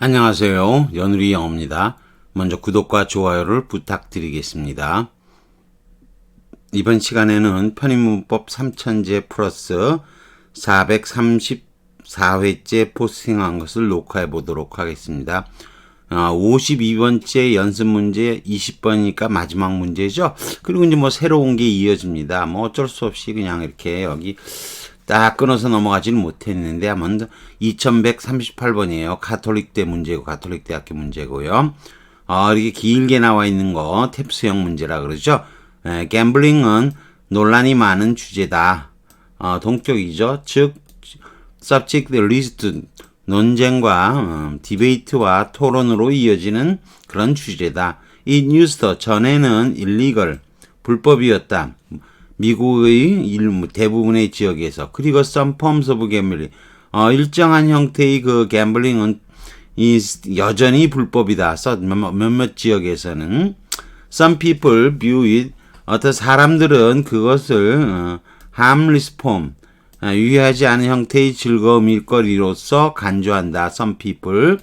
안녕하세요. 연우리 영어입니다. 먼저 구독과 좋아요를 부탁드리겠습니다. 이번 시간에는 편입문법 3000제 플러스 434회째 포스팅한 것을 녹화해 보도록 하겠습니다. 아, 52번째 연습 문제 20번이니까 마지막 문제죠. 그리고 이제 뭐 새로운 게 이어집니다. 뭐 어쩔 수 없이 그냥 이렇게 여기 딱 끊어서 넘어가지는 못했는데 한번 2138번이에요. 가톨릭대 문제고 가톨릭 대학교 문제고요. 어, 이렇게 길게 나와 있는 거 탭스형 문제라 그러죠. 에, 갬블링은 논란이 많은 주제다. 어, 동격이죠. 즉 subject list 논쟁과 어, 디베이트와 토론으로 이어지는 그런 주제다. 이 뉴스터 전에는 illegal 불법이었다. 미국의 일, 대부분의 지역에서 그리고 some forms 어, 일정한 형태의 그 갬블링은 이 여전히 불법이다. 몇몇, 몇몇 지역에서는 some people view it 어떤 사람들은 그것을 어, harmless form 어, 유해하지 않은 형태의 즐거움 일거리로서 간주한다. some people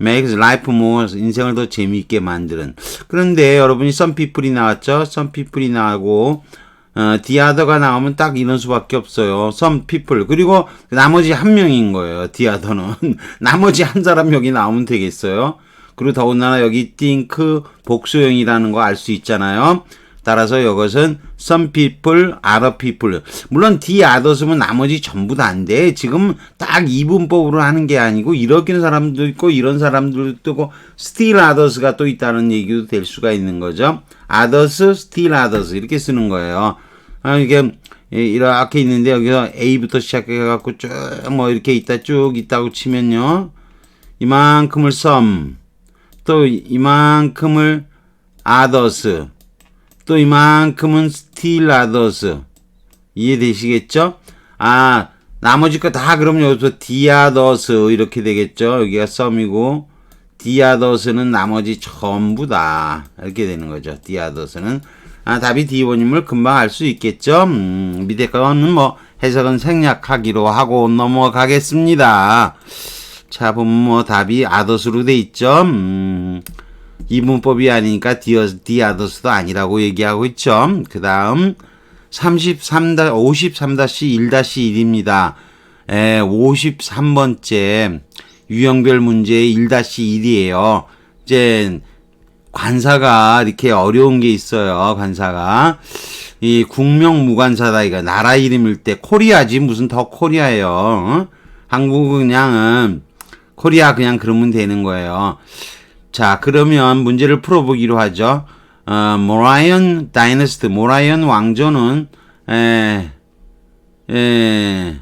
makes life more 인생을 더 재미있게 만드는 그런데 여러분이 some people이 나왔죠. some people이 나오고 어, 디아더가 나오면 딱 이런 수밖에 없어요. some people. 그리고 나머지 한 명인 거예요. 디아더는. 나머지 한 사람 여기 나오면 되겠어요. 그리고 더군다나 여기 think 복수형이라는 거 알 수 있잖아요. 따라서 이것은 some people, other people. 물론 the others면 나머지 전부 다안 돼. 지금 딱 이분법으로 하는 게 아니고 이렇게 사람도 있고 이런 사람들도 있고 still others가 또 있다는 얘기도 될 수가 있는 거죠. others, still others 이렇게 쓰는 거예요. 아, 이게 이렇게 있는데 여기서 A부터 시작해 갖고 쭉 뭐 이렇게 있다 쭉 있다고 치면요. 이만큼을 some 또 이만큼을 others 또 이만큼은 still others 이해되시겠죠? 아 나머지 거 다 그럼 여기서 the others 이렇게 되겠죠? 여기가 some이고 the others는 나머지 전부 다 이렇게 되는 거죠. the others는 아, 답이 D1임을 금방 알 수 있겠죠? 음, 밑에 거는 뭐 해석은 생략하기로 하고 넘어가겠습니다. 자, 보면 뭐 답이 아더스로 돼 있죠? 음, 이 문법이 아니니까 디어, 디아더스도 아니라고 얘기하고 있죠? 그 다음 33, 53-1-1입니다. 에, 53번째 유형별 문제의 1-1이에요. 이제 관사가 이렇게 어려운 게 있어요. 관사가 이 국명 무관사다 이거 나라 이름일 때 코리아지 무슨 더 코리아예요. 어? 한국은 그냥은 코리아 그냥 그러면 되는 거예요. 자 그러면 문제를 풀어보기로 하죠. 어, 모라이언 다이너스트 모라이언 왕조는 에, 에,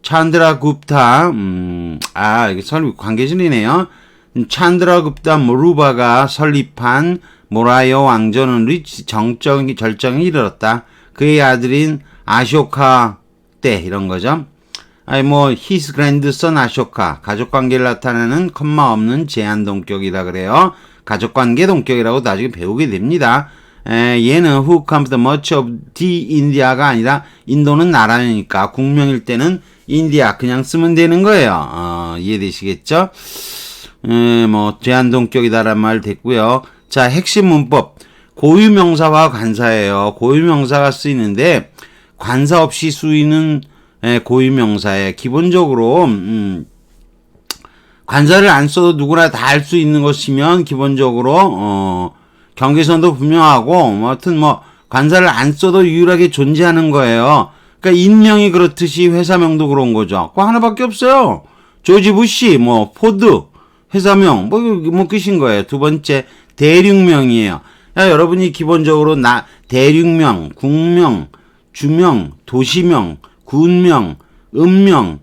찬드라 굽타 음, 아 이게 설비 관계진이네요. 찬드라급다 모루바가 설립한 모라이어 왕조는 리치 정적 절정에 이르렀다. 그의 아들인 아쇼카 때 이런 거죠. 아니 뭐 his grandson 아쇼카 가족 관계를 나타내는 컴마 없는 제한 동격이다 그래요. 가족 관계 동격이라고 나중에 배우게 됩니다. 에, 얘는 who comes much of the India가 아니라 인도는 나라니까 국명일 때는 인디아 그냥 쓰면 되는 거예요. 어, 이해되시겠죠? 에, 뭐 제한 동격이다란 말 됐고요. 자, 핵심 문법. 고유명사와 관사예요. 고유명사가 쓰이는데 관사 없이 쓰이는 에, 고유명사에 기본적으로 음, 관사를 안 써도 누구나 다할수 있는 것이면 기본적으로 어, 경계선도 분명하고 뭐 하여튼 뭐 관사를 안 써도 유일하게 존재하는 거예요. 그러니까 인명이 그렇듯이 회사명도 그런 거죠. 그거 하나밖에 없어요. 조지 부시, 뭐 포드, 회사명 뭐, 뭐 끝인 거예요. 두 번째 대륙명이에요. 야, 여러분이 기본적으로 나 대륙명, 국명, 주명, 도시명, 군명, 읍명,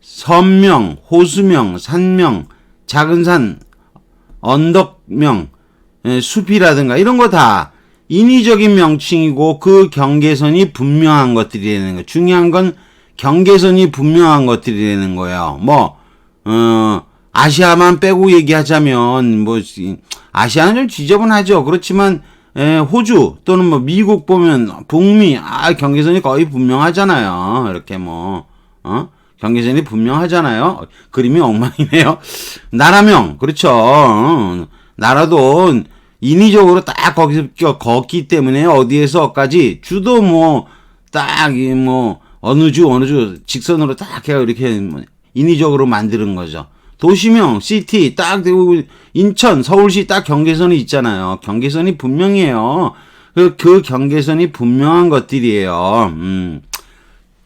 섬명, 호수명, 산명, 작은 산, 언덕명, 예, 숲이라든가 이런 거 다 인위적인 명칭이고 그 경계선이 분명한 것들이 되는 거예요. 중요한 건 경계선이 분명한 것들이 되는 거예요. 뭐, 어, 아시아만 빼고 얘기하자면 뭐 아시아는 좀 지저분하죠. 그렇지만 에, 호주 또는 뭐 미국 보면 북미 아 경계선이 거의 분명하잖아요. 이렇게 뭐 어? 경계선이 분명하잖아요. 그림이 엉망이네요. 나라명, 그렇죠. 어, 나라도 인위적으로 딱 거기서 껴- 걷기 때문에 어디에서까지 주도 뭐, 딱, 이 뭐, 어느 주, 어느 주 직선으로 딱 해가 이렇게 뭐 인위적으로 만드는 거죠. 도시명, 시티, 딱, 되고 인천, 서울시 딱 경계선이 있잖아요. 경계선이 분명해요. 그, 그 경계선이 분명한 것들이에요. 음.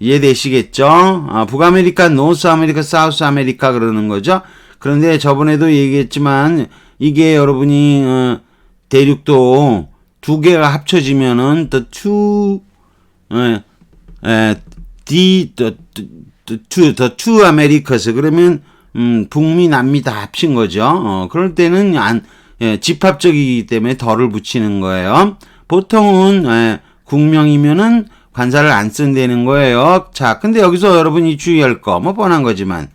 이해되시겠죠? 아, 북아메리카, 노스 아메리카, 사우스 아메리카 그러는 거죠. 그런데 저번에도 얘기했지만 이게 여러분이 어, 대륙도 두 개가 합쳐지면은 the two 에, 에, the, the, the, the two, the two Americas 그러면 음, 북미 남미 다 합친 거죠. 어, 그럴 때는 안 예, 집합적이기 때문에 덜을 붙이는 거예요. 보통은 예, 국명이면은 관사를 안 쓴다는 거예요. 자, 근데 여기서 여러분이 주의할 거, 뭐 뻔한 거지만,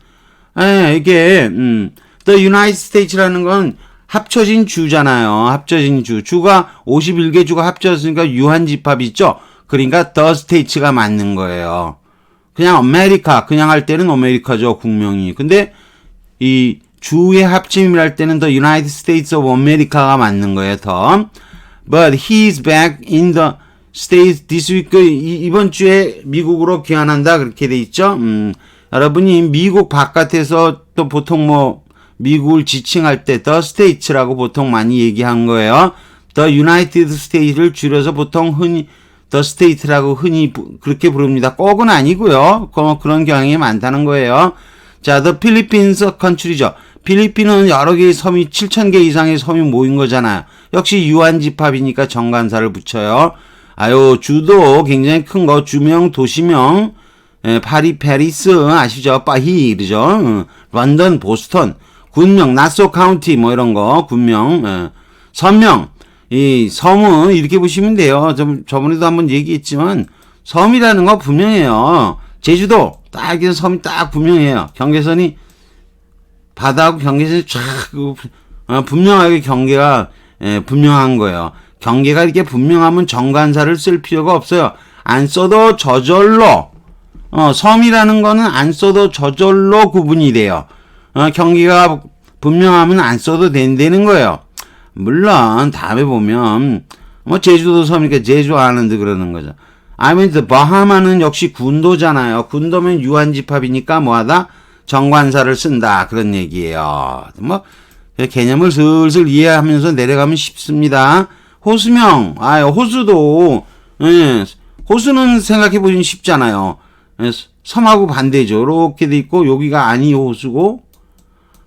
예, 이게 음, The United States라는 건 합쳐진 주잖아요. 합쳐진 주. 주가 51개 주가 합쳐졌으니까 유한 집합 있죠. 그러니까 The States가 맞는 거예요. 그냥 아메리카 그냥 할 때는 아메리카죠 국명이. 근데 이 주의 합침이랄 때는 the United States of America가 맞는 거예요, 더. But he's back in the States this week. 그 이- 이번 주에 미국으로 귀환한다 그렇게 돼 있죠. 음, 여러분이 미국 바깥에서 또 보통 뭐 미국을 지칭할 때 the States라고 보통 많이 얘기한 거예요. the United States를 줄여서 보통 흔히 the State라고 흔히 부- 그렇게 부릅니다. 꼭은 아니고요. 그- 그런 경향이 많다는 거예요. 자, the Philippines country죠. 필리핀은 여러 개의 섬이 7천 개 이상의 섬이 모인 거잖아요. 역시 유한 집합이니까 정관사를 붙여요. 아유, 주도 굉장히 큰 거, 주명, 도시명, 에, 파리, 페리스, 아시죠? 파히? 어, 런던, 보스턴, 군명, 나소 카운티, 뭐 이런 거, 군명, 에, 선명, 이 섬은 이렇게 보시면 돼요. 좀 저번에도 한번 얘기했지만 섬이라는 거 분명해요. 제주도 딱 이렇게 섬이 딱 분명해요. 경계선이 바다하고 경계선이 쫙 그, 어, 분명하게 경계가 예, 분명한 거예요. 경계가 이렇게 분명하면 정관사를 쓸 필요가 없어요. 안 써도 저절로 어, 섬이라는 거는 안 써도 저절로 구분이 돼요. 어, 경계가 분명하면 안 써도 된다는 거예요. 물론 다음에 보면 뭐 제주도 섬이니까 제주 아일랜드 그러는 거죠. 아니면 또 바하마는 역시 군도잖아요. 군도면 유한 집합이니까 뭐하다 정관사를 쓴다 그런 얘기예요. 뭐 개념을 슬슬 이해하면서 내려가면 쉽습니다. 호수명, 아 호수도 예, 호수는 생각해 보시면 쉽잖아요. 예, 섬하고 반대죠. 이렇게 돼 있고 여기가 아니 호수고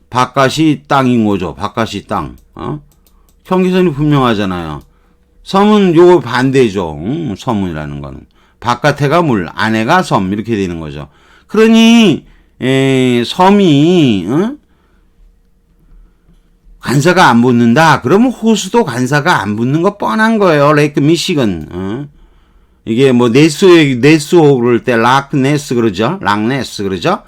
바깥이 땅인 거죠. 바깥이 땅. 어? 경계선이 분명하잖아요. 섬은 요 반대죠. 음, 섬이라는 거는 바깥에가 물, 안에가 섬 이렇게 되는 거죠. 그러니 에, 섬이 어? 관사가 안 붙는다. 그러면 호수도 관사가 안 붙는 거 뻔한 거예요. 레이크 미시건. 어? 이게 뭐 네스 네스 그럴 때 락네스 그러죠. 락네스 그러죠.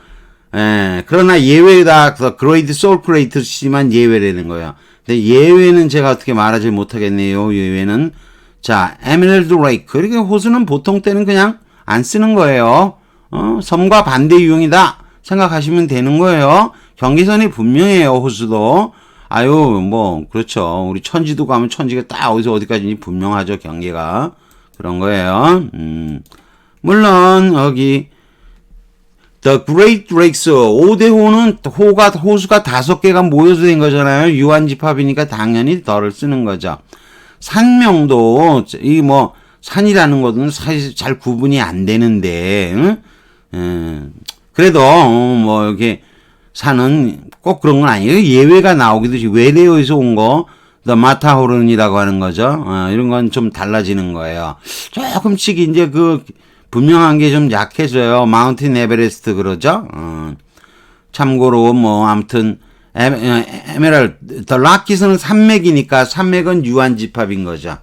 에, 그러나 예외다. 그 그레이드 솔크레이트지만 예외라는 거예요. 근데 예외는 제가 어떻게 말하지 못하겠네요. 예외는 자 에메랄드 레이크. 이렇게 호수는 보통 때는 그냥 안 쓰는 거예요. 어, 섬과 반대 유형이다 생각하시면 되는 거예요. 경계선이 분명해요. 호수도. 아유 뭐 그렇죠. 우리 천지도 가면 천지가 딱 어디서 어디까지인지 분명하죠. 경계가 그런 거예요. 음. 물론 여기 The Great Lakes 5대5는 호가 호수가 다섯 개가 모여서 된 거잖아요. 유한 집합이니까 당연히 덜을 쓰는 거죠. 산명도 이 뭐 산이라는 것은 사실 잘 구분이 안 되는데 응? 음, 그래도 어, 뭐 이렇게 산은 꼭 그런 건 아니에요. 예외가 나오기도 지 외래어에서 온 거, the 마타호른이라고 하는 거죠. 어, 이런 건 좀 달라지는 거예요. 조금씩 이제 그 분명한 게 좀 약해져요. 마운틴 에베레스트 그러죠. 어, 참고로 뭐 아무튼 에, 에메랄드, 더 락키스는 산맥이니까 산맥은 유한 집합인 거죠.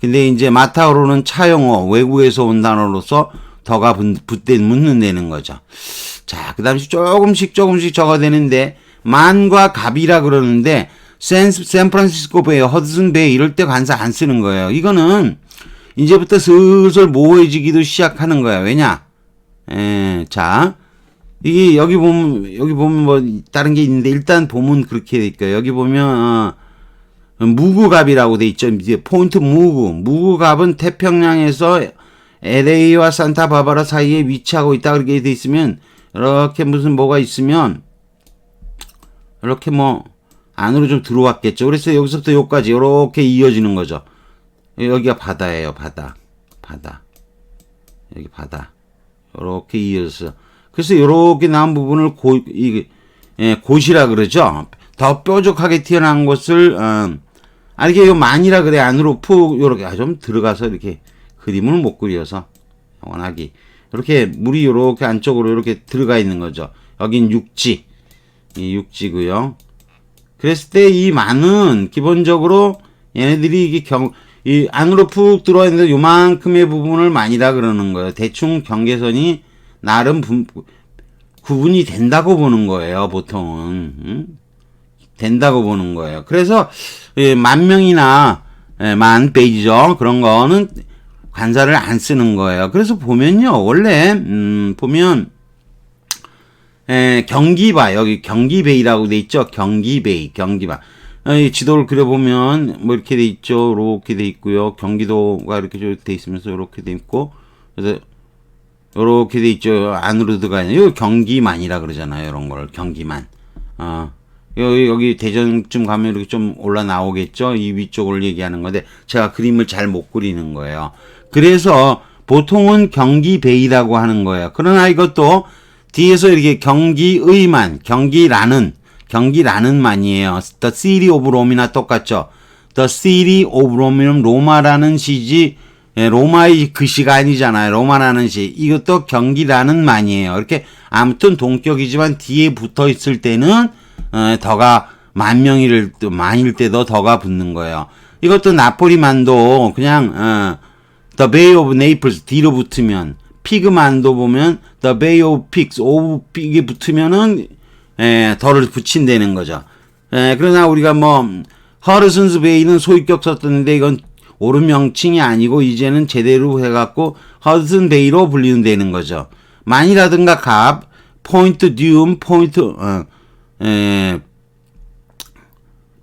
근데 이제 마타오로는 차용어 외국에서 온 단어로서 더가 붙대 묻는다는 거죠. 자, 그 다음에 조금씩 조금씩 적어되는데 만과 갑이라 그러는데 샌, 샌프란시스코 베이, 허드슨 베이 이럴 때 관사 안 쓰는 거예요. 이거는 이제부터 슬슬 모호해지기도 시작하는 거예요. 왜냐? 에, 자, 이게 여기 보면 여기 보면 뭐 다른 게 있는데 일단 보면 그렇게 돼 있고요. 여기 보면 어, 무구갑이라고 돼 있죠. 이제 포인트 무구. 무구갑은 태평양에서 LA와 산타바바라 사이에 위치하고 있다 그렇게 돼 있으면 이렇게 무슨 뭐가 있으면 이렇게 뭐 안으로 좀 들어왔겠죠. 그래서 여기서부터 여기까지 이렇게 이어지는 거죠. 여기가 바다예요, 바다. 바다. 여기 바다. 이렇게 이어서. 그래서 이렇게 나온 부분을 고, 이, 예, 고시라 그러죠. 더 뾰족하게 튀어나온 것을, 어, 아, 이게 요 만이라 그래. 안으로 푹, 요렇게, 아, 좀 들어가서 이렇게 그림을 못 그려서. 워낙이. 이렇게 물이 요렇게 안쪽으로 이렇게 들어가 있는 거죠. 여긴 육지. 이 육지고요. 그랬을 때 이 만은 기본적으로 얘네들이 이게 경, 이 안으로 푹 들어와 있는데 요만큼의 부분을 만이라 그러는 거예요. 대충 경계선이 나름 분, 구분이 된다고 보는 거예요, 보통은. 응? 된다고 보는 거예요. 그래서 예, 만 명이나 예, 만 페이지죠. 그런 거는 관사를 안 쓰는 거예요. 그래서 보면요, 원래 음, 보면 에, 경기바 여기 경기베이라고 돼 있죠. 경기베이, 경기바. 어, 이 지도를 그려보면 뭐 이렇게 돼 있죠. 이렇게 돼 있고요. 경기도가 이렇게 좀돼 있으면서 이렇게 돼 있고 그래서 이렇게 돼 있죠. 안으로 들어가는 요 경기만이라 그러잖아요. 이런 걸 경기만. 어. 여기 여기 대전쯤 가면 이렇게 좀 올라 나오겠죠. 이 위쪽을 얘기하는 건데 제가 그림을 잘 못 그리는 거예요. 그래서 보통은 경기 베이라고 하는 거예요. 그러나 이것도 뒤에서 이렇게 경기의만, 경기라는, 경기라는만이에요. The City of Rome이나 똑같죠. The City of Rome는 로마라는 시지, 예, 로마의 그 시가 아니잖아요. 로마라는 시. 이것도 경기라는 만이에요. 이렇게 아무튼 동격이지만 뒤에 붙어 있을 때는 어, 더가 만 명일 만일 때도 더가 붙는 거예요. 이것도 나폴리만도 그냥 어, The Bay of Naples 뒤로 붙으면 피그만도 보면 The Bay of Pigs, of Pig이 붙으면은 에, 더를 붙인다는 거죠. 에, 그러나 우리가 뭐 허르슨스 베이는 소유격 썼었는데 이건 옳은 명칭이 아니고 이제는 제대로 해갖고 허드슨 베이로 불리는 되는 거죠. 만이라든가 갑, 포인트 듀움, 포인트 어, 에,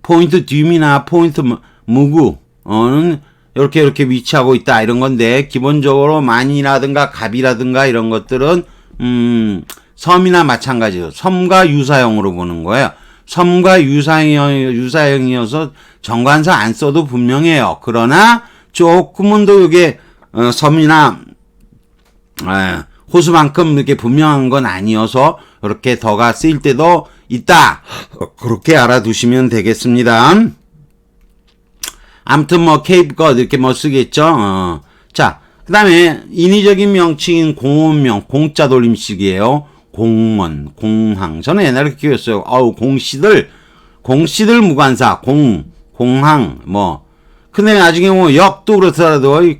포인트 듀움이나 포인트 무- 무구는 이렇게 이렇게 위치하고 있다 이런 건데 기본적으로 만이라든가 갑이라든가 이런 것들은 음 섬이나 마찬가지로 섬과 유사형으로 보는 거예요. 섬과 유사형 유사형이어서 정관사 안 써도 분명해요. 그러나 조금은 더 이게 어, 섬이나 에, 호수만큼 이렇게 분명한 건 아니어서 이렇게 더가 쓰일 때도 있다. 어, 그렇게 알아두시면 되겠습니다. 아무튼 뭐 케이프 것 이렇게 뭐 쓰겠죠. 어. 자, 그 다음에 인위적인 명칭인 공원명 공짜 돌림식이에요. 공원, 공항. 저는 옛날에 키웠어요. 아우 공씨들, 공씨들 무관사, 공, 공항 뭐. 근데 나중에 뭐 역도 그렇더라도 이-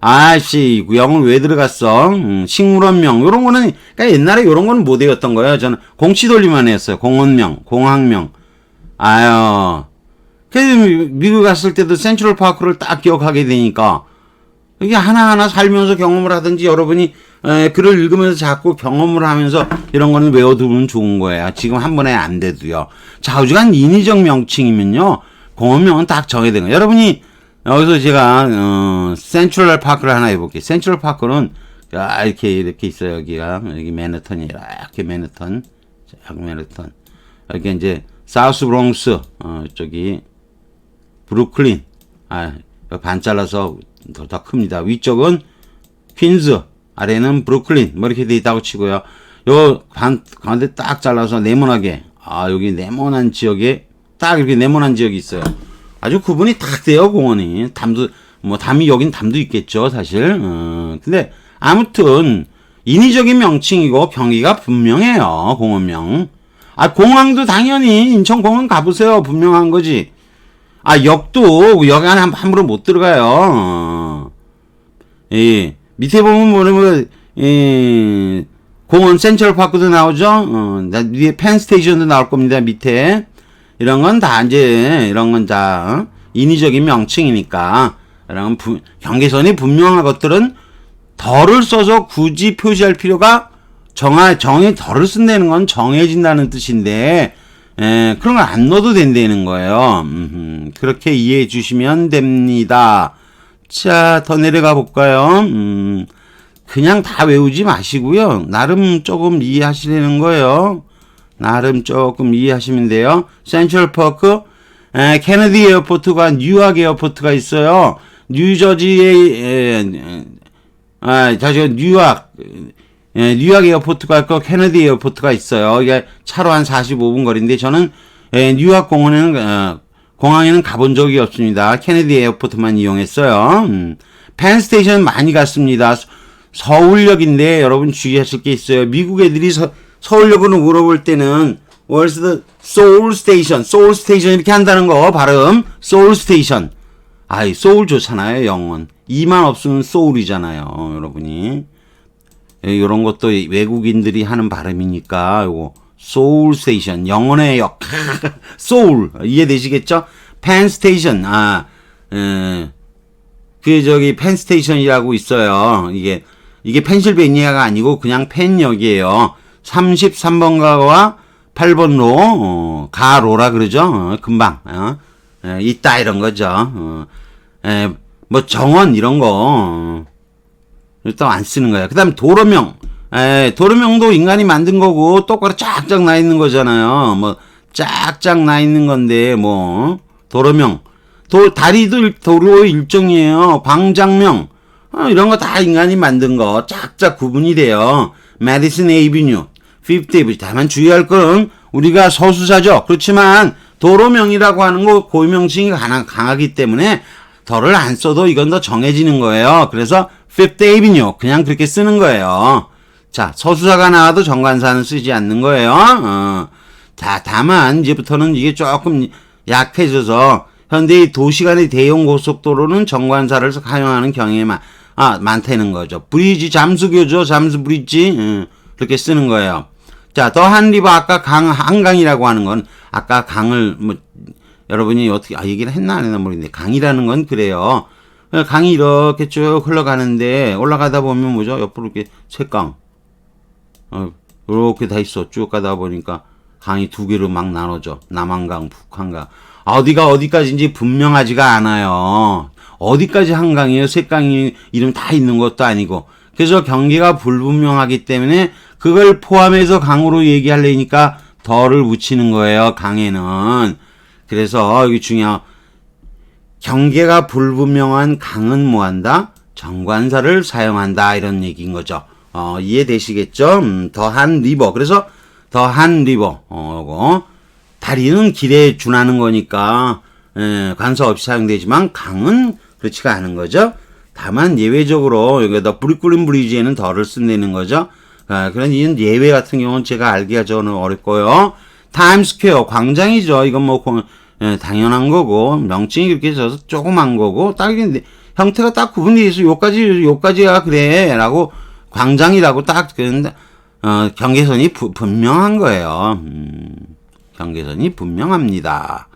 아씨 영은 왜 들어갔어? 음, 식물원명 요런 거는 그러니까 옛날에 요런 거는 못 외웠던 거예요. 저는 공씨 돌리만 했어요. 공원명, 공항명. 아유. 그래서 미- 미국 갔을 때도 센트럴 파크를 딱 기억하게 되니까 이게 하나하나 살면서 경험을 하든지 여러분이 에, 글을 읽으면서 자꾸 경험을 하면서 이런 거는 외워두면 좋은 거예요. 지금 한 번에 안 돼도요. 좌우지간 인위적 명칭이면요. 공원명은 딱 되는 거예요. 여러분이 여기서 제가 어, 센트럴 파크를 하나 해볼게요. 센트럴 파크는 야, 이렇게 이렇게 있어요. 여기가 여기 맨해튼이 이렇게 맨해튼, 자, 맨해튼. 여기 이제 사우스 브롱스 어, 저기 브루클린 아, 반 잘라서 더, 더 큽니다. 위쪽은 퀸즈, 아래는 브루클린 뭐 이렇게 돼 있다고 치고요. 요 반, 가운데 딱 잘라서 네모나게 아 여기 네모난 지역에 딱 이렇게 네모난 지역이 있어요. 아주 구분이 딱 돼요 공원이 담도 뭐 담이 여긴 담도 있겠죠 사실. 어, 근데 아무튼 인위적인 명칭이고 경기가 분명해요 공원명. 아 공항도 당연히 인천공항 가보세요 분명한 거지. 아, 역도 역 안에 함- 함부로 못 들어가요. 어. 예. 밑에 보면 뭐냐면 이 공원 센트럴 파크도 나오죠. 어, 나 위에 펜 스테이션도 나올 겁니다. 밑에 이런 건 다 이제 이런 건 다 인위적인 명칭이니까 이런 건 부- 경계선이 분명한 것들은 덜을 써서 굳이 표시할 필요가 정하 정해 덜을 쓴다는 건 정해진다는 뜻인데 에, 그런 걸 안 넣어도 된다는 거예요. 음흠, 그렇게 이해해 주시면 됩니다. 자, 더 내려가 볼까요? 음, 그냥 다 외우지 마시고요. 나름 조금 이해하시려는 거예요. 나름 조금 이해하시면 돼요. 센트럴 퍼크, 에, 케네디 에어포트가 뉴욕 에어포트가 있어요. 뉴저지에 에, 에, 아, 저저 뉴욕 예, 뉴욕 에어포트가 있고 케네디 에어포트가 있어요. 이게 차로 한 45분 거리인데 저는 예, 뉴욕 공원에는 어, 공항에는 가본 적이 없습니다. 케네디 에어포트만 이용했어요. 음, 펜스테이션 많이 갔습니다. 서- 서울역인데 여러분 주의하실 게 있어요. 미국 애들이 서, 서울역으로 물어볼 때는 Where's the Seoul Station? Seoul Station 이렇게 한다는 거 발음. Seoul Station. 아이 소울 좋잖아요 영어는. 이만 없으면 소울이잖아요 여러분이. 이런 것도 외국인들이 하는 발음이니까 요거 소울 스테이션 영혼의 역 소울 이해되시겠죠? 펜 스테이션 아 에, 그 저기 펜 스테이션이라고 있어요. 이게 이게 펜실베니아가 아니고 그냥 펜역이에요. 33번가와 8번로 어, 가로라 그러죠. 어, 금방 어, 에, 있다 이런 거죠. 어, 에, 뭐 정원 이런 거 어, 일단 안 쓰는 거야. 그 다음 도로명. 에, 도로명도 인간이 만든 거고 똑바로 쫙쫙 나 있는 거잖아요. 뭐 쫙쫙 나 있는 건데 뭐 도로명. 도 다리도 일- 도로의 일종이에요. 광장명. 어, 이런 거 다 인간이 만든 거 쫙쫙 구분이 돼요. 메디슨 에이비뉴, 피프트 에이비뉴. 다만 주의할 거는 우리가 서수사죠. 그렇지만 도로명이라고 하는 거 고유명칭이 강하- 강하기 때문에 덜을 안 써도 이건 더 정해지는 거예요. 그래서 Fifth Avenue 그냥 그렇게 쓰는 거예요. 자 서수사가 나와도 정관사는 쓰지 않는 거예요. 어. 자 다만 이제부터는 이게 조금 약해져서 현대 도시 간의 대형 고속도로는 정관사를 사용하는 경향이 많, 아, 많다는 거죠. 브리지 잠수교죠. 잠수 브리지 음, 그렇게 쓰는 거예요. 자, 더 한리버 아까 강 한강이라고 하는 건 아까 강을 뭐 여러분이 어떻게 아 얘기를 했나 안 했나 모르겠는데 강이라는 건 그래요. 강이 이렇게 쭉 흘러가는데 올라가다 보면 뭐죠? 옆으로 이렇게 셋강 어, 이렇게 다 있어. 쭉 가다 보니까 강이 두 개로 막 나눠져. 남한강, 북한강. 어디가 어디까지인지 분명하지가 않아요. 어디까지 한강이에요? 셋강이 이름 다 있는 것도 아니고. 그래서 경계가 불분명하기 때문에 그걸 포함해서 강으로 얘기하려니까 덜을 붙이는 거예요. 강에는. 그래서 여기 중요한 경계가 불분명한 강은 뭐한다? 정관사를 사용한다 이런 얘기인 거죠. 어, 이해되시겠죠? 음, 더한 리버. 그래서 더한 리버. 어, 요거. 다리는 길에 준하는 거니까 에, 관사 없이 사용되지만 강은 그렇지가 않은 거죠. 다만 예외적으로 여기다 브리클린 브리지에는 덜을 쓴다는 거죠. 아, 그런 이런 예외 같은 경우는 제가 알기가 저는 어렵고요. 타임스퀘어 광장이죠. 이건 뭐 공- 예, 당연한 거고 명칭이 그렇게 져서 조그만 거고 딱 이게 형태가 딱 구분이 돼서 요까지 요까지야 그래라고 광장이라고 딱 그런데 어, 경계선이 부- 분명한 거예요. 음, 경계선이 분명합니다.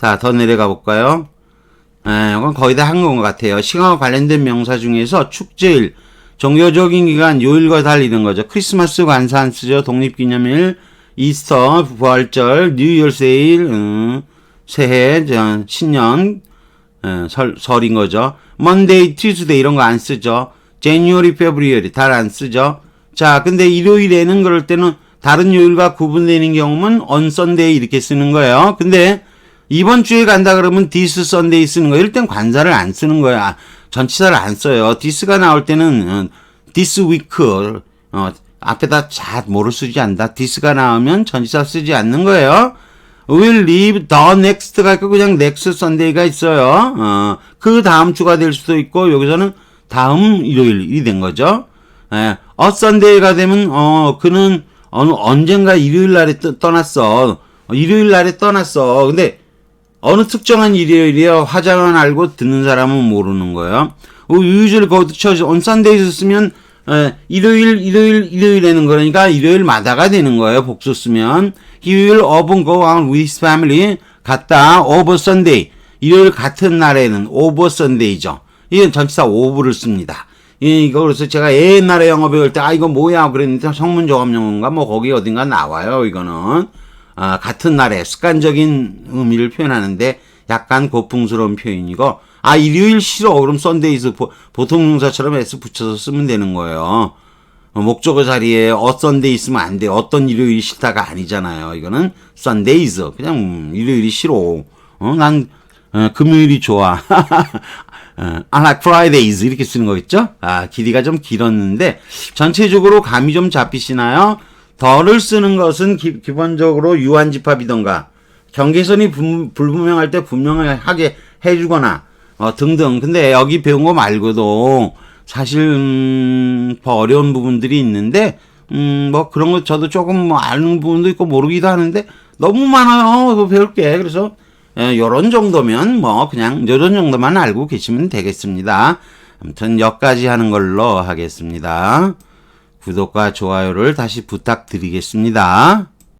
자, 더 내려가 볼까요? 예, 이건 거의 다 한 것 같아요. 시간과 관련된 명사 중에서 축제일, 종교적인 기간, 요일과 달리는 거죠. 크리스마스 관산 쓰죠. 독립기념일, 이스터, 부활절, 뉴이얼세일, 음, 새해, 저, 신년, 예, 설, 설인 거죠. 먼데이, 튜스데이 이런 거 안 쓰죠. 제뉴어리, 페브리얼이 달안 쓰죠. 자, 근데 일요일에는 그럴 때는 다른 요일과 구분되는 경우는 on Sunday 이렇게 쓰는 거예요. 근데 이번 주에 간다 그러면 this Sunday 쓰는 거예요. 땐 관사를 안 쓰는 거야. 아, 전치사를 안 써요. this가 나올 때는 어, this week 어, 앞에다 잘 뭐를 쓰지 않다. this가 나오면 전치사 쓰지 않는 거예요. Will leave the next가 있고 그냥 next Sunday가 있어요. 어, 그 다음 주가 될 수도 있고 여기서는 다음 일요일이 된 거죠. 예, 어 Sunday가 되면 어 그는 어느 언젠가 일요일 날에 떠, 떠났어. 어, 일요일 날에 떠났어. 근데 어느 특정한 일요일이야 화장은 알고 듣는 사람은 모르는 거예요. 유주를 거기도 쳐서 on Sundays 쓰면 에, 일요일 일요일 일요일에는 그러니까 일요일마다가 되는 거예요. 복수 쓰면 he will often go out with his family 갔다 over Sunday 일요일 같은 날에는 over Sunday죠. 이건 전치사 over를 씁니다. 이- 이거 그래서 제가 옛날에 영어 배울 때 아 이거 뭐야 그랬는데 성문 조합 용어인가 뭐 거기 어딘가 나와요 이거는 아, 같은 날에 습관적인 의미를 표현하는데 약간 고풍스러운 표현이고 아 일요일 싫어 그럼 썬데이즈 보, 보통 용사처럼 s 붙여서 쓰면 되는 거예요 어, 목적어 자리에 어 썬데이 있으면 안 돼. 어떤 일요일이 싫다가 아니잖아요. 이거는 썬데이즈. 그냥 음, 일요일이 싫어. 어, 난 어, 금요일이 좋아. 어, I like Fridays 이렇게 쓰는 거겠죠? 아, 길이가 좀 길었는데 전체적으로 감이 좀 잡히시나요? 덜을 쓰는 것은 기, 기본적으로 유한집합이던가 경계선이 분- 불분명할 때 분명하게 해주거나 어, 등등. 근데 여기 배운 거 말고도 사실 음, 더 어려운 부분들이 있는데 음, 뭐 그런 거 저도 조금 뭐 아는 부분도 있고 모르기도 하는데 너무 많아요. 그거 배울 게 그래서 예, 요런 정도면 뭐 그냥 요런 정도만 알고 계시면 되겠습니다. 아무튼 여기까지 하는 걸로 하겠습니다. 구독과 좋아요를 다시 부탁드리겠습니다.